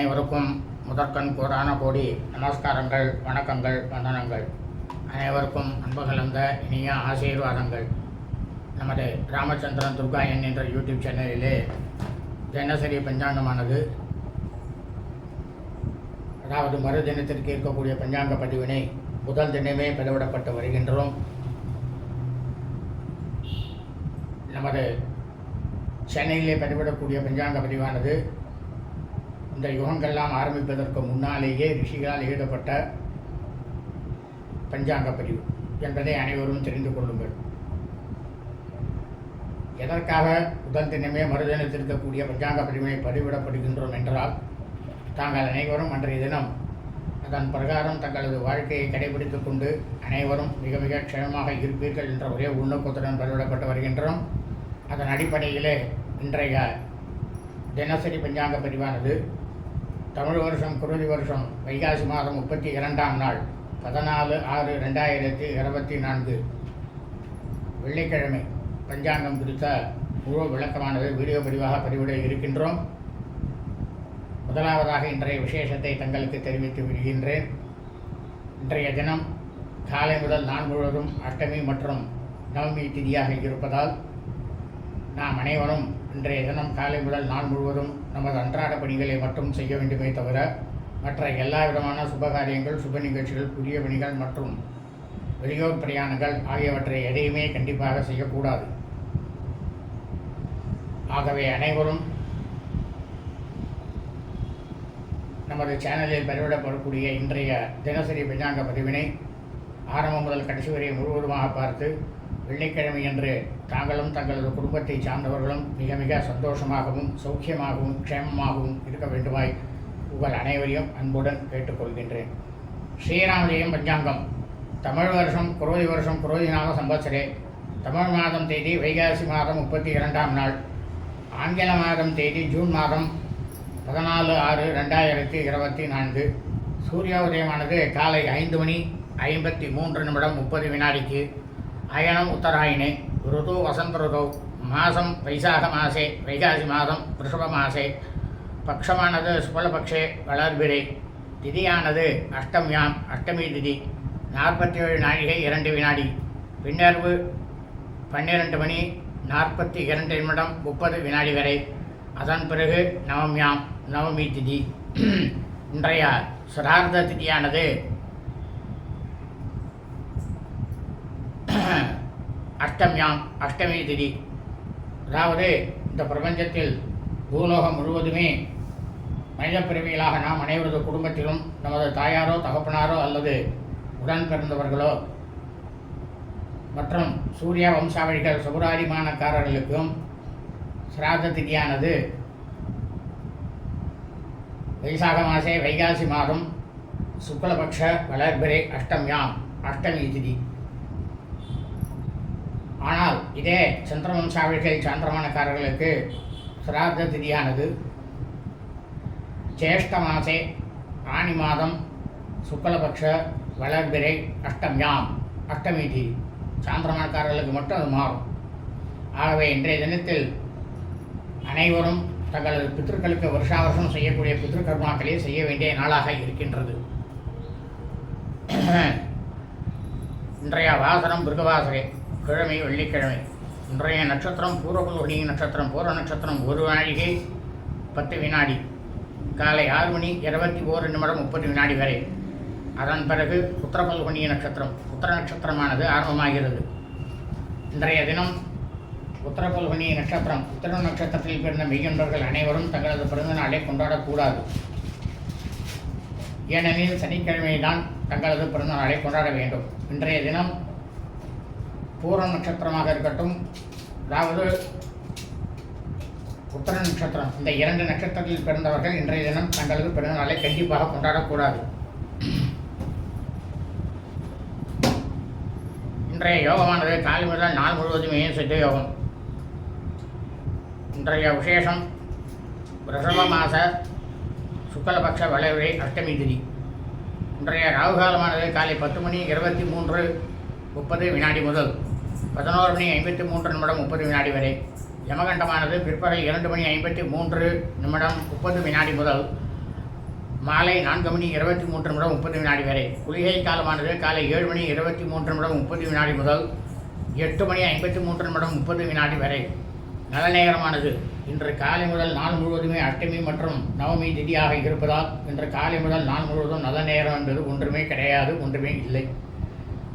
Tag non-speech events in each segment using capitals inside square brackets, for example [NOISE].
அனைவருக்கும் முதற்கண் கூறான கோடி நமஸ்காரங்கள் வணக்கங்கள் வந்தனங்கள். அனைவருக்கும் அன்பு கலந்த இனிய ஆசீர்வாதங்கள். நமது ராமச்சந்திரன் துர்கா என் என்ற யூடியூப் சேனலிலே தினசரி பஞ்சாங்கமானது. அதாவது மறு தினத்திற்கு இருக்கக்கூடிய பஞ்சாங்க பதிவினை முதல் தினமே பதிவிடப்பட்டு வருகின்றோம். நமது சென்னையிலே பதிவிடக்கூடிய பஞ்சாங்க பதிவானது இந்த யுகங்கள்லாம் ஆரம்பிப்பதற்கு முன்னாலேயே ரிஷிகளால் எழுதப்பட்ட பஞ்சாங்க பதிவு என்பதை அனைவரும் தெரிந்து கொள்ளுங்கள். எதற்காக முதல் தினமே மறுதினத்திருக்கக்கூடிய பஞ்சாங்க பதிவினை பதிவிடப்படுகின்றோம் என்றால் தாங்கள் அனைவரும் அன்றைய தினம் அதன் பிரகாரம் தங்களது வாழ்க்கையை கடைபிடித்துக் கொண்டு அனைவரும் மிக மிக க்ஷமமாக இருப்பீர்கள் என்ற ஒரே உள்நோக்கத்துடன் பதிவிடப்பட்டு வருகின்றோம். அதன் அடிப்படையிலே இன்றைய தினசரி பஞ்சாங்க பதிவானது தமிழ் வருஷம் குருதி வருஷம் வைகாசி மாதம் முப்பத்தி இரண்டாம் நாள் பதினாலு ஆறு ரெண்டாயிரத்தி இருபத்தி நான்கு. வெள்ளிக்கிழமை பஞ்சாங்கம் குறித்த முழு விளக்கமானது வீடியோ பதிவாக பதிவிட இருக்கின்றோம். முதலாவதாக இன்றைய விசேஷத்தை தங்களுக்கு தெரிவித்து விடுகின்றேன். இன்றைய தினம் காலை முதல் நான் முழுவதும் அஷ்டமி மற்றும் நவமி திதியாக இருப்பதால் நாம் அனைவரும் இன்றைய தினம் காலை முதல் நாள் முழுவதும் நமது அன்றாட பணிகளை மட்டும் செய்ய வேண்டுமே தவிர மற்ற எல்லா விதமான சுபகாரியங்கள் சுப நிகழ்ச்சிகள் புதிய பணிகள் மற்றும் வெளியூர் பிரயாணங்கள் ஆகியவற்றை எதையுமே கண்டிப்பாக செய்யக்கூடாது. ஆகவே அனைவரும் நமது சேனலில் பதிவிடப்படக்கூடிய இன்றைய தினசரி பஞ்சாங்க பதிவினை ஆரம்பம் முதல் கடைசி வரை முழுவதுமாக பார்த்து வெள்ளிக்கிழமை என்று தாங்களும் தங்களது குடும்பத்தை சார்ந்தவர்களும் மிக மிக சந்தோஷமாகவும் சௌக்கியமாகவும் க்ஷேமமாகவும் இருக்க வேண்டுமாய் உங்கள் அனைவரையும் அன்புடன் கேட்டுக்கொள்கின்றேன். ஸ்ரீராமஜெயம் பஞ்சாங்கம். தமிழ் வருஷம் குரோதி வருஷம் குரோதி நாம சம்பத்சரே தமிழ் மாதம் தேதி வைகாசி மாதம் முப்பத்தி இரண்டாம் நாள். ஆங்கில மாதம் தேதி ஜூன் மாதம் பதினாலு ஆறு ரெண்டாயிரத்தி இருபத்தி நான்கு. சூரிய உதயமானது காலை ஐந்து மணி ஐம்பத்தி மூன்று நிமிடம் முப்பது வினாடிக்கு அயனம் உத்தராயணே ருது வசந்த ருதோ மாதம் வைசாக மாசே வைகாசி மாதம் ரிஷப மாசே பக்ஷமானது சுபலபக்ஷே வளர்பிரை திதியானது அஷ்டமியாம் அஷ்டமி திதி நாற்பத்தி ஏழு நாழிகை இரண்டு வினாடி பின்னர்வு பன்னிரண்டு மணி நாற்பத்தி இரண்டு நிமிடம் முப்பது வினாடி வரை அதன் பிறகு நவமியாம் நவமி திதி. இன்றைய சிரார்த்த திதியானது அஷ்டமியாம் அஷ்டமி திதி. அதாவது இந்த பிரபஞ்சத்தில் பூலோகம் முழுவதுமே மனித பிறவிகளாக நாம் அனைவரது குடும்பத்திலும் நமது தாயாரோ தகப்பனாரோ அல்லது உடன் பிறந்தவர்களோ மற்றும் சூரிய வம்சாவளிகள் சுபராதிமானக்காரர்களுக்கும் சிராத திதியானது வைசாக மாசே வைகாசி மாதம் சுக்லபக்ஷ வளர்பிரே அஷ்டமியாம் அஷ்டமி திதி. ஆனால் இதே சந்திரவம்சாவிகள் சாந்திரமானக்காரர்களுக்கு சிராத திதியானது ஜேஷ்ட மாசே ஆணி மாதம் சுக்லபக்ஷ வளர்பிரை அஷ்டமியாம் அஷ்டமி திதி சாந்திரமானக்காரர்களுக்கு மட்டும் அது மாறும். ஆகவே இன்றைய தினத்தில் அனைவரும் தங்களது பித்திருக்களுக்கு வருஷா வருஷம் செய்யக்கூடிய பித்திருக்கர்மாக்களே செய்ய வேண்டிய நாளாக இருக்கின்றது. [CLEARS THROAT] இன்றைய வாசனம் பிருகவாசரே கிழமை வெள்ளிக்கிழமை. இன்றைய நட்சத்திரம் பூர்வகுலோகினி நட்சத்திரம் பூர்வ நட்சத்திரம் ஒரு நாழிகை பத்து வினாடி. காலை ஆறு மணி இருபத்தி ஓரு நிமிடம் முப்பது வினாடி வரை. அதன் பிறகு உத்தரபல்குனிய நட்சத்திரம். உத்தர நட்சத்திரமானது ஆரம்பமாகிறது. இன்றைய தினம் உத்தரபல்குனிய நட்சத்திரம். உத்தர நட்சத்திரத்தில் பிறந்த மெய்யன்பர்கள் அனைவரும் தங்களது பிறந்த நாளை கொண்டாடக்கூடாது. ஏனெனில் சனிக்கிழமை தான் தங்களது பிறந்த நாளை கொண்டாட வேண்டும். இன்றைய தினம் பூர்வ நட்சத்திரமாக இருக்கட்டும். அதாவது உத்தர நட்சத்திரம். இந்த இரண்டு நட்சத்திரத்தில் பிறந்தவர்கள் இன்றைய தினம் தங்களது பிறந்தநாளை கண்டிப்பாக கொண்டாடக்கூடாது. இன்றைய யோகமானது காலை முதல் நாள் முழுவதுமே சித்த யோகம்? இன்றைய விசேஷம் பிரசவ மாத சுக்லபக்ஷ வளைவுரை அஷ்டமி திதி. இன்றைய ராகுகாலமானது காலை பத்து மணி இருபத்தி மூன்று முப்பது வினாடி முதல். பதினோரு மணி ஐம்பத்தி மூன்று நிமிடம் முப்பது வினாடி வரை. யமகண்டமானது பிற்பகல் இரண்டு மணி ஐம்பத்தி மூன்று நிமிடம் முப்பது வினாடி முதல் மாலை நான்கு மணி இருபத்தி மூன்று நிமிடம் முப்பது வினாடி வரை. குளிகை காலமானது காலை ஏழு மணி இருபத்தி மூன்று நிமிடம் முப்பது வினாடி முதல் எட்டு மணி ஐம்பத்தி மூன்று நிமிடம் முப்பது வினாடி வரை. நல்ல நேரமானது இன்று காலை முதல் நாள் முழுவதுமே அஷ்டமி மற்றும் நவமி திதியாக இருப்பதால் இன்று காலை முதல் நாள் முழுவதும் நல்ல நேரம் என்பது ஒன்றுமே கிடையாது ஒன்றுமே இல்லை.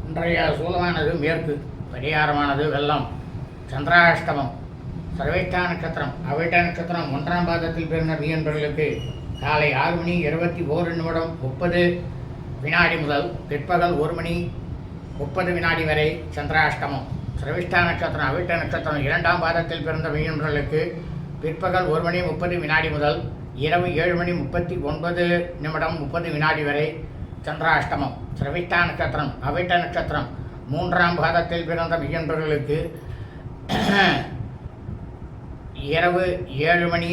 இன்றைய சூலமானது மேற்கு. பரிகாரமானது வெள்ளம் சந்திராஷ்டமம் சர்வேஷ்டா நட்சத்திரம் அவிட்ட நட்சத்திரம் ஒன்றாம் பாதத்தில் பிறந்த மீன்பர்களுக்கு காலை ஆறு மணி இருபத்தி ஓரு நிமிடம் முப்பது வினாடி முதல் பிற்பகல் ஒரு மணி முப்பது வினாடி வரை சந்திராஷ்டமம். சிரவிஷ்டா நட்சத்திரம் அவிட்ட நட்சத்திரம் இரண்டாம் பாதத்தில் பிறந்த மீனவர்களுக்கு பிற்பகல் ஒரு மணி முப்பது வினாடி முதல் இரவு ஏழு மணி முப்பத்தி ஒன்பது நிமிடம் முப்பது வினாடி வரை சந்திராஷ்டமம். சிரவிஷ்டா நட்சத்திரம் அவிட்ட நட்சத்திரம் மூன்றாம் பாதத்தில் பிறந்த மீனவர்களுக்கு இரவு ஏழு மணி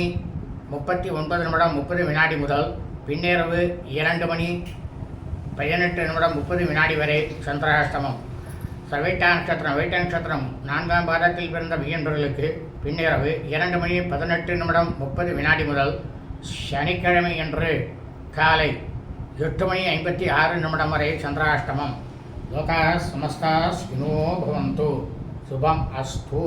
முப்பத்தி ஒன்பது நிமிடம் முப்பது வினாடி முதல் பின்னிரவு இரண்டு மணி பதினெட்டு நிமிடம் முப்பது வினாடி வரை சந்திராஷ்டமம். சர்வைட்டா நட்சத்திரம் வைட்ட நட்சத்திரம் நான்காம் பாதத்தில் பிறந்த வியன்பர்களுக்கு பின்னிரவு இரண்டு மணி பதினெட்டு நிமிடம் முப்பது வினாடி முதல் சனிக்கிழமை என்று காலை எட்டு மணி ஐம்பத்தி ஆறு நிமிடம் வரை சந்திராஷ்டமம். లోకా సమస్త శినో భవంతు. శుభం అస్తు.